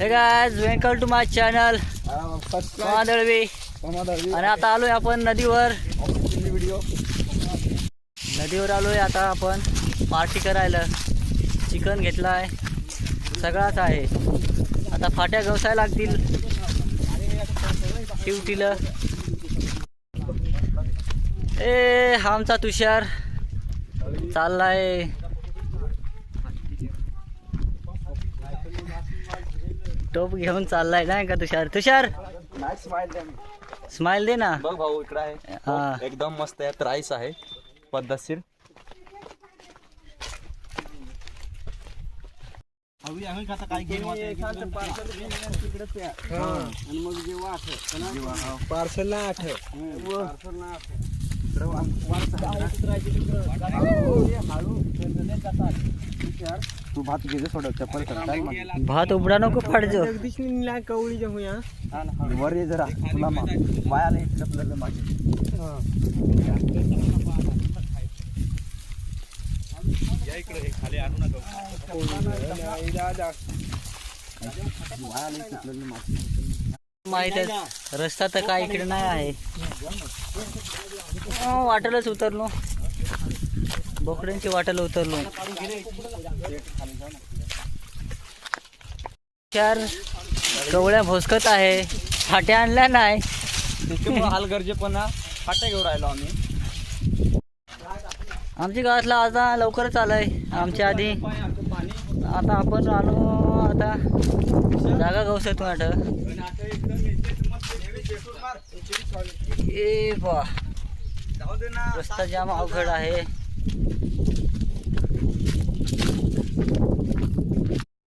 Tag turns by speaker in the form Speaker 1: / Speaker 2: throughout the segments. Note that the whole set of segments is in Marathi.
Speaker 1: Hey guys welcome to my channel Dalvi आणि आता आलोय आपण नदीवर.
Speaker 2: व्हिडिओ
Speaker 1: नदीवर आलोय आता आपण पार्टी करायला. चिकन घेतलाय. सगळाच आहे. आता फाट्या गवसाय लागतील. शिवटीला ए आमचा तुषार. चाललाय. टोप घेऊन चाललाय नाही का तुषार तुषार
Speaker 2: स्माइल
Speaker 1: स्माइल दे ना
Speaker 2: बघ भाऊ इकडे आहे
Speaker 1: हा.
Speaker 2: एकदम मस्त आहे राईस आहे पद्धतशीर पार्सल आठ तू भात घे सोडत चप्पल कर
Speaker 1: भात उबडा नको फाडजो
Speaker 2: कवळी जे होया वर ये जरा तुला मा- वाया नाही चपलं माझे चपलं
Speaker 1: माहीत रस्ता तर काय इकडे नाही आहे. वाटेलच उतरलो. बोकड्यांची वाटेला उतरलो. चार कवळ्या भोसकत आहे. फाट्या आणल्या नाही.
Speaker 2: हलगर्जेपणा फाट्या घेऊन राहिलो आम्ही.
Speaker 1: आमच्या गावातला आता लवकरच आलाय आमच्या आधी आता आपण आलो आता जागा गवसत वाट ए बा. रस्ता जाम अवघड आहे.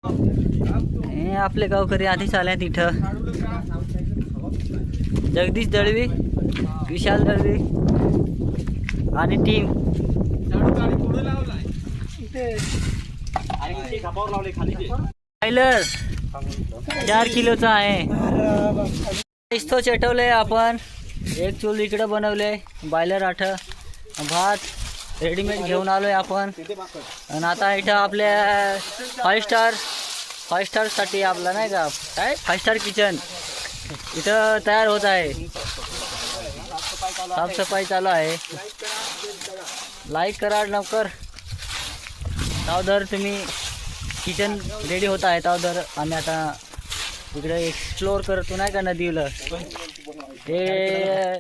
Speaker 1: हे आपले गावकरी आधीच आले तिथं जगदीश दळवी विशाल दळवी आणि टीम पाहिलं चार किलोचा आहे. चेटवलंय आपण. एक चूल इकडं बनवलंय बायलर आठ भात. रेडीमेड घेऊन आलोय आपण. आणि आता इथं आपल्या फाईव्ह स्टार फाईव्ह स्टारसाठी आपला नाही का? काय? फाईव्ह स्टार किचन इथं तयार होत आहे. साफसफाई चालू आहे. लाईक करा लवकर. तावदर तुम्ही किचन रेडी होत आहे तावदर आम्ही आता इकडे एक्सप्लोअर करतो नाही का नदीला? हे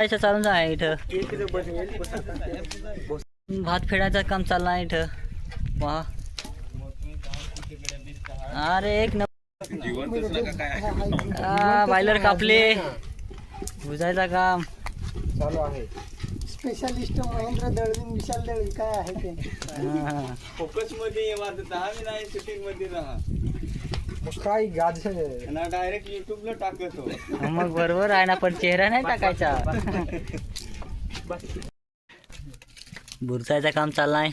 Speaker 1: जायचं चालून आहे इथं. भात फेडायचं काम चाललं आहे इथं. पहा अरे एक नंबर. बायलर कापले. बुजायचं काम.
Speaker 2: चालू आहे.
Speaker 3: स्पेशलिस्ट महेंद्र दळवी विशाल दळवी काय आहे ते.
Speaker 4: फोकसमध्ये नाही
Speaker 2: शूटिंगमध्ये गाज
Speaker 4: ना डायरेक्ट युट्यूबला टाकत. हो
Speaker 1: मग बरोबर आहे ना पण चेहरा नाही टाकायचा. बुरसायचं काम चाललंय.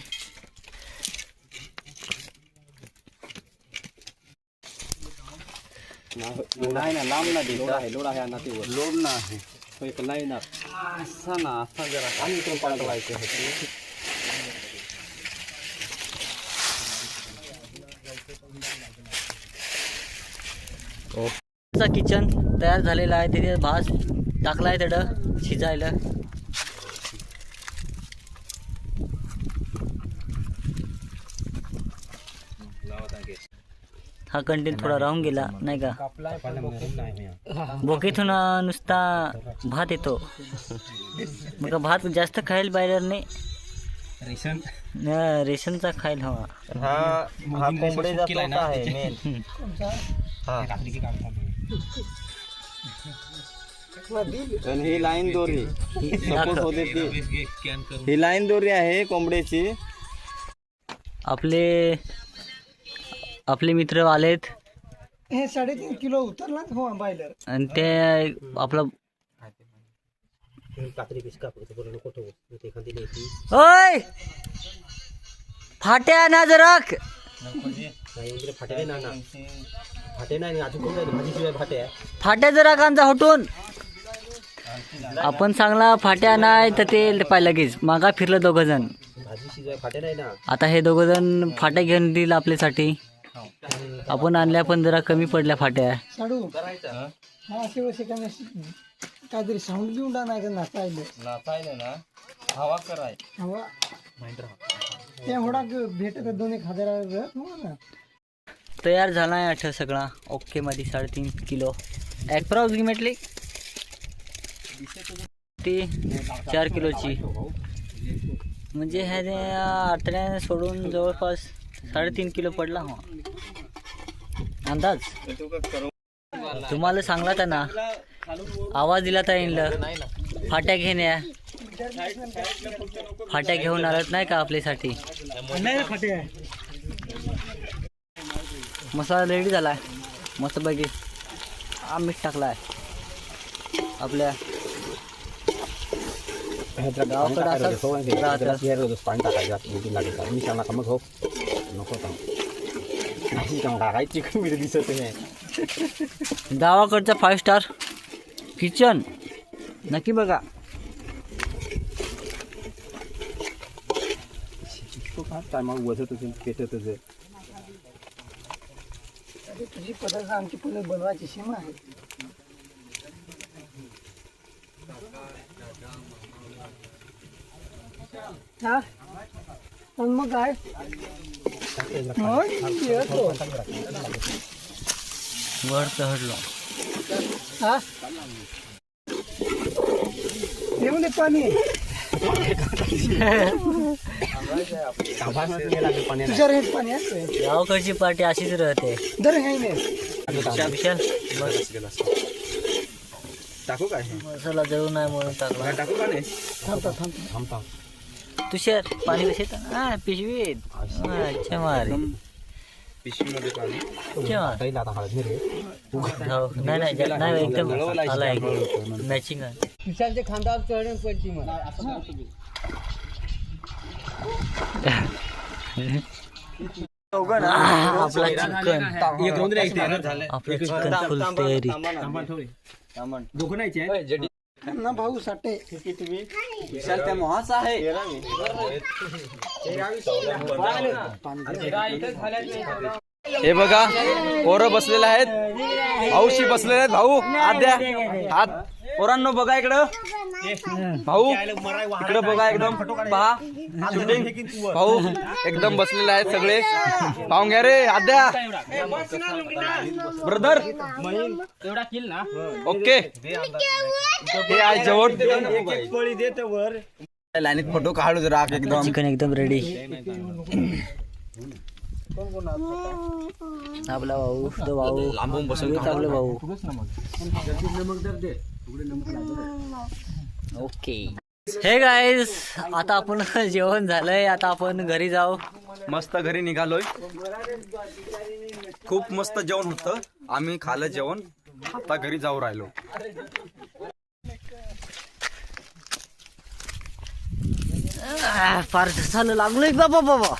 Speaker 4: नाही ना लांब ना दे लोड आहे लोड आहे ना ते लोड ना आहे तो एक लाईन असा ना असा जरा. आणि इकडून पाठवायचं होतं
Speaker 1: किचन तयार झालेला आहे. तिथे भात टाकलाय तिथं शिजायला. हा कंटेंट थोडा राहून गेला नाही का? बोकीतून नुसता भात येतो. मग भात जास्त खायला बाहेरने रेशनचा खायला हवा.
Speaker 2: हा हा कोंबडीचा आहे मेन
Speaker 4: आणि ही लाईन दोरी. सपोज होते ती. ही लाईन दोरी आहे कोंबड्याची.
Speaker 1: आपले आपले मित्र आलेत.
Speaker 3: हे साडेतीन किलो उतरला हो बायलर
Speaker 1: आणि ते आपलं ओय! फाट्या ना जरक फाट्या जरा कांचा हटून. आपण चांगला फाट्या नाही तर ते पाय लगेच. मागा फिरलं दोघ जण
Speaker 2: भाजी शिजाय फाटे नाही ना.
Speaker 1: आता हे दोघं जण फाट्या घेऊन देईल आपल्यासाठी. आपण आणल्या पण जरा कमी पडल्या फाट्या.
Speaker 3: साडू हा असे वसे काय काहीतरी साऊंड घेऊन नाही का नाचायला.
Speaker 4: नाचायला ना. हवा कराय.
Speaker 3: हवा. त्या होडा भेटत दोन एक हजार ना
Speaker 1: तयार झाला आहे आठ सगळा. ओके मध्ये साडेतीन किलो. ॲप्रॉक्सिमेटली ती चार किलोची. म्हणजे ह्या आठड्याने सोडून जवळपास साडेतीन किलो पडला हो. अंदाज? तुम्हाला सांगला का ना आवाज दिला तर येईल फाट्या घेण्या फाट्या घेऊन आलात नाही का आपल्यासाठी? मसाला रेडी झालाय. मस्त पैकी हा मीठ टाकलाय. आपल्या गावाकडं असंच राहतं.
Speaker 2: मग हो. नको टाकायची कमी दिसत नाही.
Speaker 1: गावाकडचा फाईव्ह स्टार किचन नक्की बघा.
Speaker 2: काय मग वजत पेटत
Speaker 3: तुझी पदार्थ आमची पुणे बनवायची सीमा आहे. हा? पण मग काय? मग येतो.
Speaker 1: वर चढलो.
Speaker 3: हा? दे पाणी. तुझ्या रेंज पाणी आहे
Speaker 1: गावाकडची पार्टी अशीच राहते.
Speaker 3: दर आहे नाही
Speaker 1: विशाल
Speaker 2: टाकू काय
Speaker 1: मसाला जळू नाही म्हणून टाकला.
Speaker 2: टाकू का नाही
Speaker 3: थांबता थांबता
Speaker 2: थांबता
Speaker 1: तुषार पाणी कसे हा पिशवीत. अच्छा मारे
Speaker 2: पिशवीमध्ये पाणी नाही
Speaker 1: नाही नाही एकदम आला मॅचिंग आहे.
Speaker 3: विशालच्या खांद्यावर चढण पडली मला
Speaker 1: आह, आपला चिकन आपलं चिकन फुल तयारी
Speaker 3: ना भाऊ साठे
Speaker 2: विशाल त्या मोहाचा आहे हे बघा पोरं बसलेले आहेत. भाऊशी बसलेले आहेत. भाऊ आद्या हात पोरांनो बघा इकडं. भाऊ इकडं बघा एकदम. पहा शूटिंग भाऊ एकदम बसलेले आहेत सगळे. पाहून घ्या रे आद्या. ब्रदर ओके हे आहे जेवण लाईनीत फोटो काढू जरा एकदम.
Speaker 1: चिकन एकदम रेडी आपला भाऊ तो भाऊ.
Speaker 2: लांबून बसून
Speaker 1: भाऊ. ओके. हे गाईज आता आपण जेवण झालंय. आता आपण घरी जाऊ.
Speaker 2: मस्त घरी निघालोय. खूप मस्त जेवण होतं. आम्ही खाल्लं जेवण. आता घरी जाऊ राहिलो.
Speaker 1: फार झालं लागलोय बाबा बाबा.